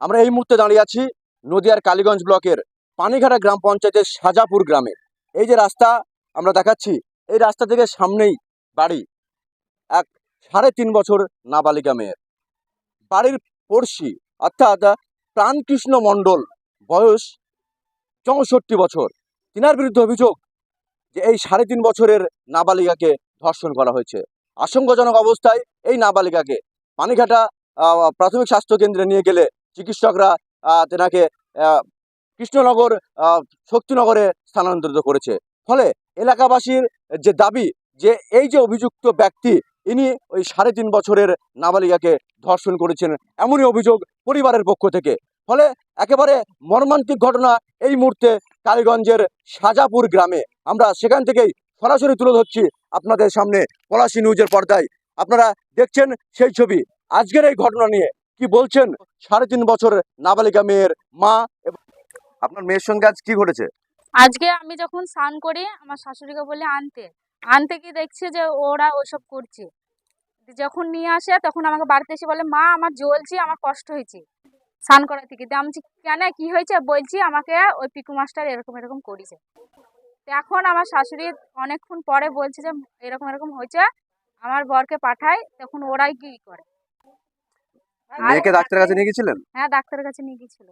আমরা এই মুহূর্তে দাঁড়িয়ে আছি নদিয়ার কালীগঞ্জ ব্লকের পানিঘাটা গ্রাম পঞ্চায়েতের সাজাপুর গ্রামে। এই যে রাস্তা আমরা দেখাচ্ছি, এই রাস্তা থেকে সামনেই বাড়ি, এক সাড়ে তিন বছর নাবালিকা মেয়ের। বাড়ির পড়শি অর্থাৎ প্রাণকৃষ্ণ মণ্ডল বয়স চৌষট্টি বছর। তিনার বিরুদ্ধে অভিযোগ যে এই সাড়ে তিন বছরের নাবালিকাকে ধর্ষণ করা হয়েছে। আশঙ্কাজনক অবস্থায় এই নাবালিকাকে পানিঘাটা প্রাথমিক স্বাস্থ্য কেন্দ্রে নিয়ে গেলে চিকিৎসকরা তেনাকে কৃষ্ণনগর শক্তিনগরে স্থানান্তরিত করেছে। ফলে এলাকাবাসীর যে দাবি, যে এই যে অভিযুক্ত ব্যক্তি, ইনি ওই সাড়ে তিন বছরের নাবালিকাকে ধর্ষণ করেছেন, এমনই অভিযোগ পরিবারের পক্ষ থেকে। ফলে একেবারে মর্মান্তিক ঘটনা এই মুহূর্তে কালীগঞ্জের সাজাপুর গ্রামে। আমরা সেখান থেকেই সরাসরি তুলে ধরছি আপনাদের সামনে পলাশী নিউজের পর্দায়। আপনারা দেখছেন সেই ছবি। আজকের এই ঘটনা নিয়ে কি বলছেন? সাড়ে তিন বছর নাবালিকা মেয়ের মা আপনার মেয়ের সঙ্গে আজ কি ঘটেছে? আজকে আমি যখন স্নান করি, আমার শাশুড়িকে বলে, আনতে। আনতে কি দেখছি যে ওরা ওসব করছে। যখন নিয়ে আসে, তখন আমাকে বাড়িতে এসে বলে, মা, আমার জ্বলছে, আমার কষ্ট হয়েছে। স্নান করা থেকে। দিয়ে আমি কেন? কি হয়েছে? বলছি, আমাকে ওই পিকু মাস্টার এরকম এরকম করেছে। এখন আমার শাশুড়ি অনেকক্ষণ পরে বলছে যে, এরকম এরকম হয়েছে, আমার বরকে পাঠায়। তখন ওরাই কি করে? মেয়েকে ডাক্তারের কাছে নিয়ে গেছিলেন? হ্যাঁ ডাক্তারের কাছে নিয়ে গেছিল।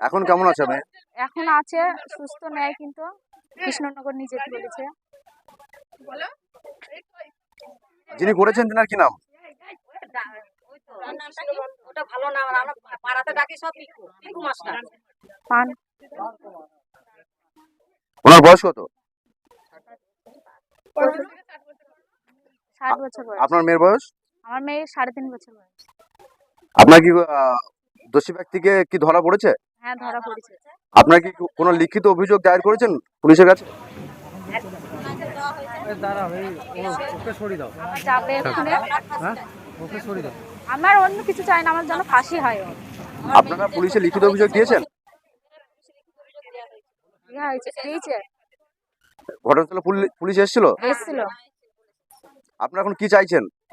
এখন কেমন আছে মেয়ে? এখন আছে সুস্থ নেয় কিন্তু। কৃষ্ণনগর যেতে বলেছে? যিনি করেছেন তেনার কি নাম? ওটা ভালো না আমরা পাড়াতে ডাকি সব পিকু পিকু মাস্টার। পান। ওনার বয়স কত? ষাট বছর বয়স। আপনার মেয়ের বয়স? আমার মেয়ে সাড়ে তিন বছর বয়স। আপনার কি দোষী ব্যক্তিকে কি ধরা পড়েছে? হ্যাঁ ধরা পড়েছে। আপনার কি কোনো লিখিত অভিযোগ দায়ের করেছেন পুলিশের কাছে? আমার অন্য কিছু চাই না আমার যেন ফাঁসি হয়। আপনারা পুলিশে লিখিত অভিযোগ দিয়েছেন? ঘটনাস্থলে পুলি- পুলিশ এসেছিল? এসেছিল। আপনারা এখন কি চাইছেন?